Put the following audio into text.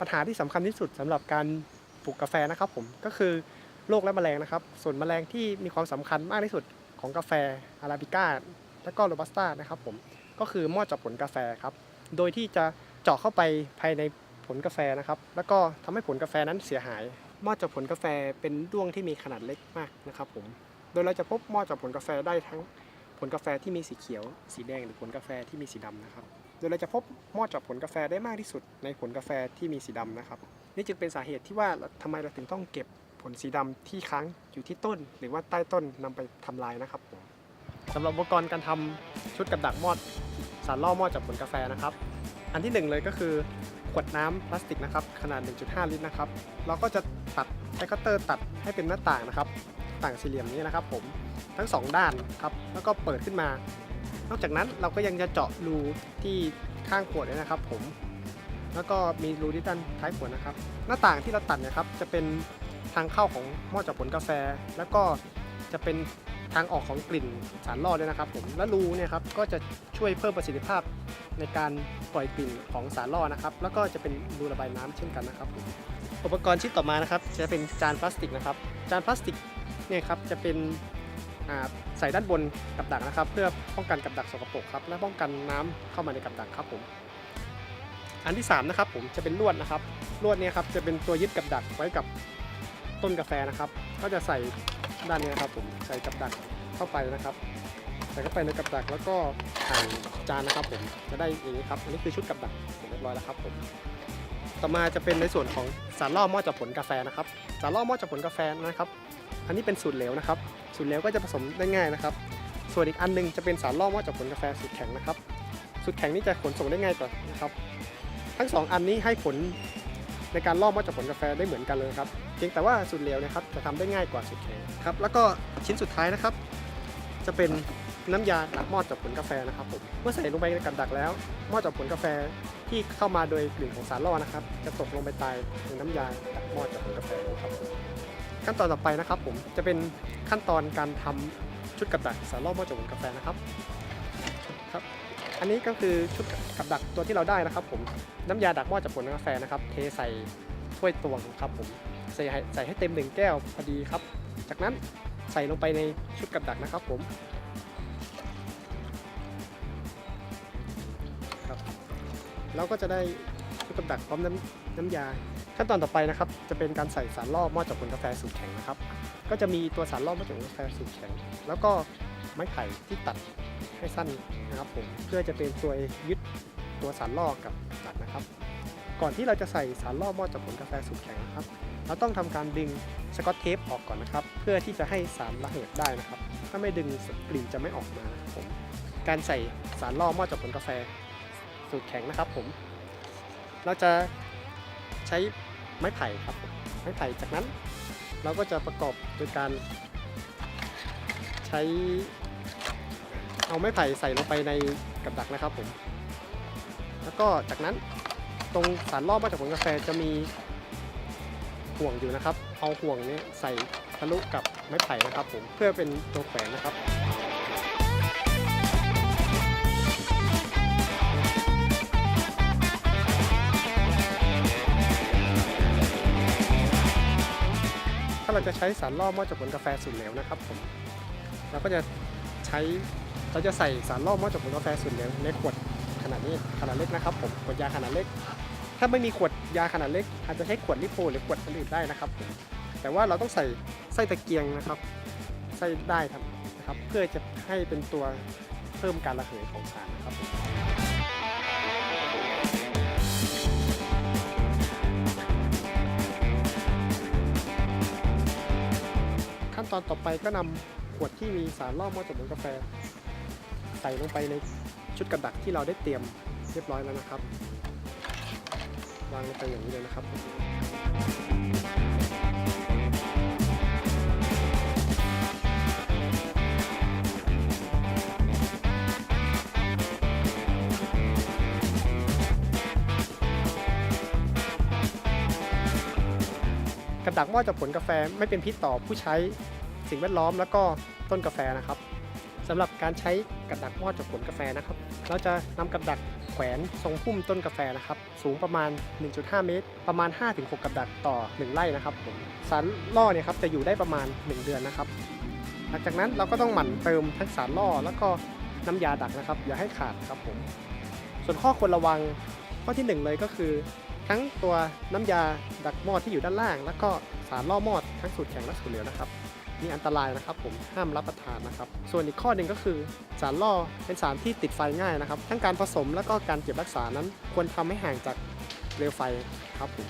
ปัญหาที่สำคัญที่สุดสำหรับการปลูกกาแฟนะครับผมก็คือโรคและแมลงนะครับ ส่วนแมลงที่มีความสำคัญมากที่สุดของกาแฟอาราบิก้าและก็โรบัสต้านะครับผมก็คือมอดเจาะผลกาแฟครับโดยที่จะเจาะเข้าไปภายในผลกาแฟนะครับ แล้วก็ทำให้ผลกาแฟนั้นเสียหายมอดเจาะผลกาแฟเป็นด้วงที่มีขนาดเล็กมากนะครับผมโดยเราจะพบมอดเจาะผลกาแฟได้ทั้งผลกาแฟที่มีสีเขียว สีแดงหรือผลกาแฟที่มีสีดำนะครับ โดยเราจะพบมอดเจาะผลกาแฟได้มากที่สุดในผลกาแฟที่มีสีดำนะครับ นี่จึงเป็นสาเหตุที่ว่าทำไมเราถึงต้องเก็บผลสีดำที่ค้างอยู่ที่ต้น หรือว่าใต้ต้นนำไปทำลายนะครับผมสำหรับอุปกรณ์การทำชุดกับดักมอดสารล่อมอดจากผลกาแฟนะครับ อันที่หนึ่งเลยก็คือขวดน้ำพลาสติกนะครับขนาด 1.5 ลิตรนะครับ เราก็จะตัดใช้คัตเตอร์ตัดให้เป็นหน้าต่างนะครับ ต่างสี่เหลี่ยมนี้นะครับผมทั้งสองด้านครับแล้วก็เปิดขึ้นมา นอกจากนั้นเราก็ยังจะเจาะรูที่ข้างขวดด้วยนะครับ ผม แล้วก็มีรูที่ด้านท้ายขวดนะครับ หน้าต่างที่เราตัดนะครับ จะเป็นทางเข้าของหม้อจากผลกาแฟ แล้วก็จะเป็นทางออกของกลิ่นสารล่อด้วยนะครับ ผม และรูเนี่ยครับก็จะช่วยเพิ่มประสิทธิภาพในการปล่อยกลิ่นของสารล่อนะครับ แล้วก็จะเป็นรูระบายน้ำเช่นกันนะครับผมอุปกรณ์ชิ้นต่อมานะครับ จะเป็นจานพลาสติกนะครับ จานพลาสติกเนี่ยครับจะเป็น ใส่ด้านบนกับดักนะครับ เพื่อป้องกันกับดักสกปรกครับและป้องกันน้ำเข้ามาในกับดักครับผมอันที่3นะครับผมจะเป็นลวดนะครับลวดนี่ยครับจะเป็นตัวยึดกับดักไว้กับต้นกาแฟนะครับ ก็จะใส่ด้านนี้นครับผมใส่กับดักเข้าไปนะครับ ใส่เข้าไปในกับดักแล้วก็หั่นจานนะครับผมจะได้อย่างนี้ครับอันนี้คือชุดกับดักเสร็จเรียบร้อยแล้วครับผมต่อมาจะเป็นในส่วนของสารล่อหม้อจากผลกาแฟนะครับ สารล่อหม้อจากผลกาแฟนะครับ อันนี้เป็นสูตรเหลวนะครับสูตรเหลวก็จะผสมได้ง่ายนะครับ ส่วนอีกอันหนึงจะเป็นสารล่อหม้อจากผลกาแฟสูตรแข็งนะครับสูตรแข็งนี่จะขนส่งได้ง่ายกว่านะครับ ทั้งสองอันนี้ให้ผลในการล่อมอดจากผลกาแฟได้เหมือนกันเลยครับเพียงแต่ว่าสูตรเหลวนะครับจะทำได้ง่ายกว่าสูตรแข็งครับแล้วก็ชิ้นสุดท้ายนะครับ จะเป็นน้ำยาดักมอดจากผลกาแฟนะครับผมเมื่อใส่ลงไปในกับดักแล้วมอดจากผลกาแฟที่เข้ามาโดยกลิ่นของสารล่อนะครับ จะตกลงไปตายในน้ำยาดักมอดจากผลกาแฟนะครับ ขั้นตอนต่อไปนะครับผมจะเป็นขั้นตอนการทำชุดกับดักสารล่อมอจากผลกาแฟนะครับครับ อันนี้ก็คือชุดกับดักตัวที่เราได้นะครับ ผมน้ำยาดักหม้อจากผลกาแฟนะครับ เทใส่ถ้วยตวงครับผมใส่ให้ใส่ให้เต็มหนึ่งแก้วพอดีครับ จากนั้นใส่ลงไปในชุดกับดักนะครับผมครับเราก็จะได้ กับดักพร้อมน้ำน้ำยา ขั้นตอนต่อไปนะครับ จะเป็นการใส่สารล่อหม้อจากผลกาแฟสูตรแข็งนะครับ ก็จะมีตัวสารล่อหม้อจากผลกาแฟสูตรแข็ง แล้วก็ไม้ไผ่ที่ตัดให้สั้นนะครับผมเพื่อจะเป็นตัวยึดตัวสารล่อกับดักนะครับ ก่อนที่เราจะใส่สารล่อหม้อจากผลกาแฟสูตรแข็งนะครับ เราต้องทำการดึงสกอตเทปออกก่อนนะครับ เพื่อที่จะให้สารระเหยได้นะครับ ถ้าไม่ดึงกลิ่นจะไม่ออกมานะครับผมการใส่สารล่อหม้อจากผลกาแฟสูตรแข็งนะครับผม เราจะใช้ไม้ไผ่ครับ ไม้ไผ่จากนั้น เราก็จะประกอบโดยการใช้เอาไม้ไผ่ใส่ลงไปในกับดักนะครับผม แล้วก็จากนั้นตรงสารรอบมาจากผลกาแฟจะมีห่วงอยู่นะครับ เอาห่วงนี้ใส่ทะลุกับไม้ไผ่นะครับผม เพื่อเป็นตัวแขวนนะครับ เราจะใช้สารล่อหม้อจากผลกาแฟสูตรเหลวนะครับผมเราก็จะใช้เราจะใส่สารล่อหม้อจากผลกาแฟสูตรเหลวในขวดขนาดนี้ขนาดเล็กนะครับผมขวดยาขนาดเล็ก ถ้าไม่มีขวดยาขนาดเล็ก อาจจะใช้ขวดลิโพหรือขวดอื่นได้นะครับ แต่ว่าเราต้องใส่ไส้ตะเกียงนะครับไส้ได้ครับนะครับ เพื่อจะให้เป็นตัวเพิ่มการระเหยของสารนะครับ อนต่อไปก็นำขวดที่มีสารล่อมอจากผลกาแฟ ใส่ลงไปในชุดกระดักที่เราได้เตรียมเรียบร้อยแล้วนะครับ วางลงไปอย่างนี้เลยนะครับ กระดักหม้อจากผลกาแฟไม่เป็นพิษต่อผู้ใช้ สิ่งแวดล้อมแล้วก็ต้นกาแฟนะครับสำหรับการใช้กับดักหม้อจากผลกาแฟนะครับ เราจะนำกับดักแขวนทรงพุ่มต้นกาแฟนะครับ สูงประมาณ 1.5 เมตร ประมาณ 5-6 กับดักต่อ 1 ไร่นะครับผมสารล่อเนี่ยครับจะอยู่ได้ประมาณ 1 เดือนนะครับ หลังจากนั้นเราก็ต้องหมั่นเติมทั้งสารล่อแล้วก็น้ำยาดักนะครับ อย่าให้ขาดครับผม ส่วนข้อควรระวังข้อที่หนึ่งเลยก็คือ ทั้งตัวน้ำยาดักหม้อที่อยู่ด้านล่าง แล้วก็สารล่อหม้อทั้งสูตรแข็งและสูตรเหลวนะครับ มีอันตรายนะครับผมห้ามรับประทานนะครับ ส่วนอีกข้อหนึ่งก็คือ สารล่อเป็นสารที่ติดไฟง่ายนะครับ ทั้งการผสมแล้วก็การเก็บรักษานั้น ควรทำให้ห่างจากเปลวไฟครับผม